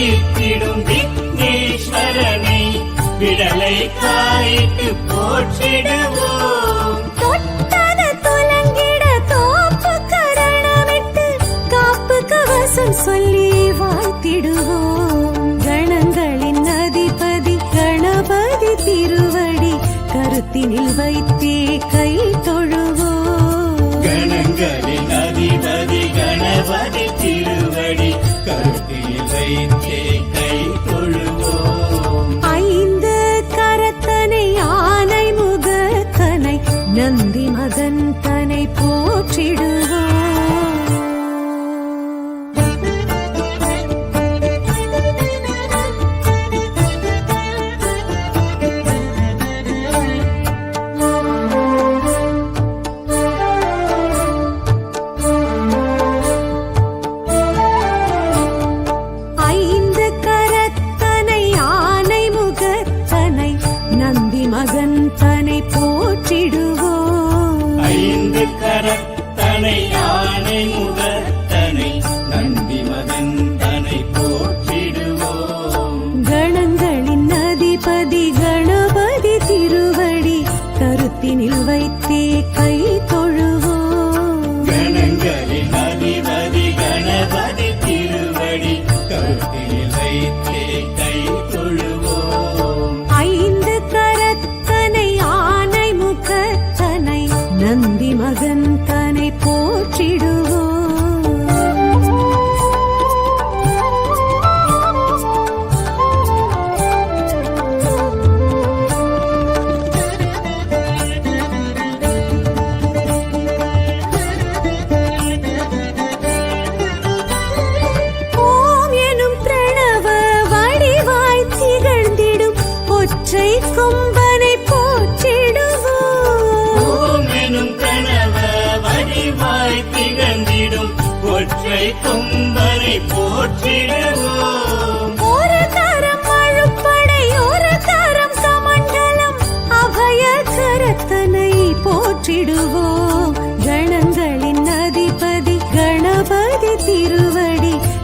தீர்த்திடும் விக்னேஸ்வரனை. விடலை காயிட்டு போற்றிடுவோம். தொட்டத துலங்கிட தோப்பு கரணமிட்டு காப்பு கவசம் சொல்லி வாழ்த்திடுவோம். கணங்களின் அதிபதி கணபதி திருவடி கருத்தினில் வைத்தே கை தொழுவோம். கணங்களின் அதிபதி கணபதி திருவடி கருத்தில் வைத்தே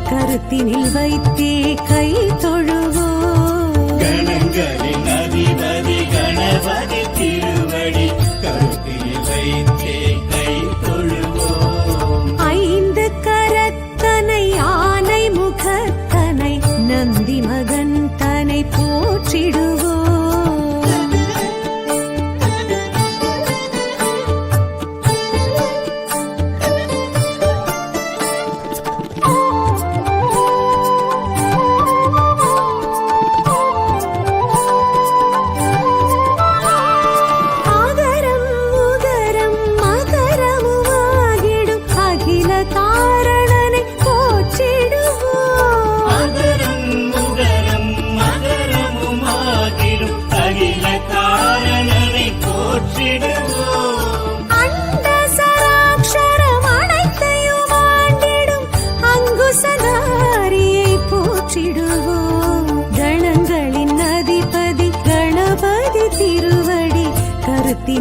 கருத்தினில் வைத்தே கை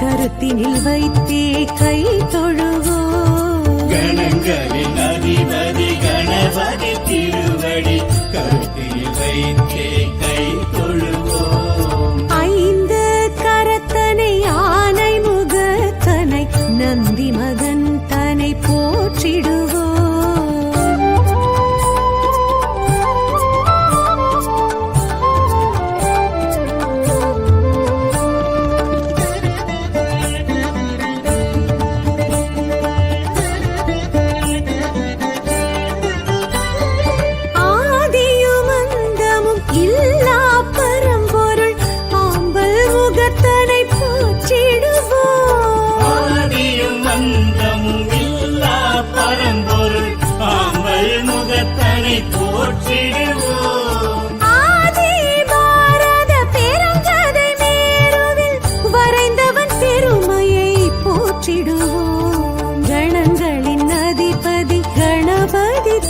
கருத்தினில் வைத்தே கை தொழுவோம். கணங்களின் அதிபதி கணபதி திருவடி கருத்தில் வைத்து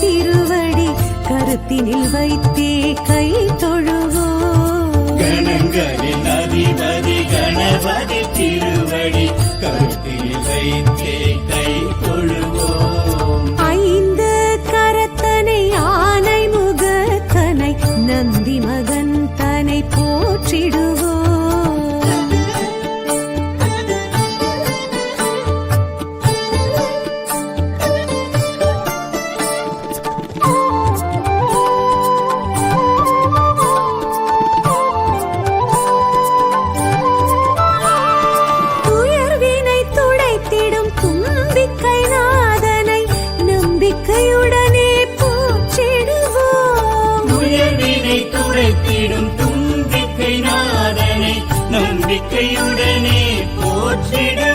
திருவடி கருத்தினில் வைத்தே கை தொழுவோ. கணங்களின் அதிபதி கணபதி திருவடி கருத்தினில் வைத்தே கை தொழுவோம் நந்தி மகன் தனை போற்றிடுவோம் விடு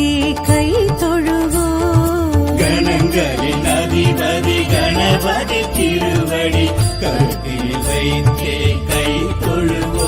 கட்டி கை தொழுவோ கணங்களின் அதிபதி கணபதி திருவடி கருத்தில் வைத்தே கை தொழுவோ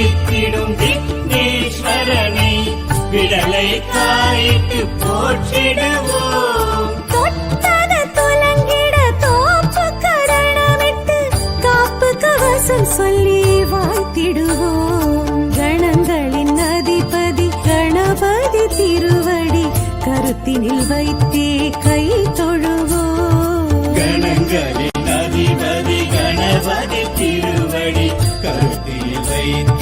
தீர்த்திடும் விக்னேஸ்வரனை. விடலை காய்த்து போற்றிடுவோம். சொல்லி வாழ்த்திடுவோம். கணங்களின் அதிபதி கணபதி திருவடி கருத்தினில் வைத்தே கை தொழுவோம். கணங்களின் அதிபதி கணபதி திருவடி கருத்தில் வைத்து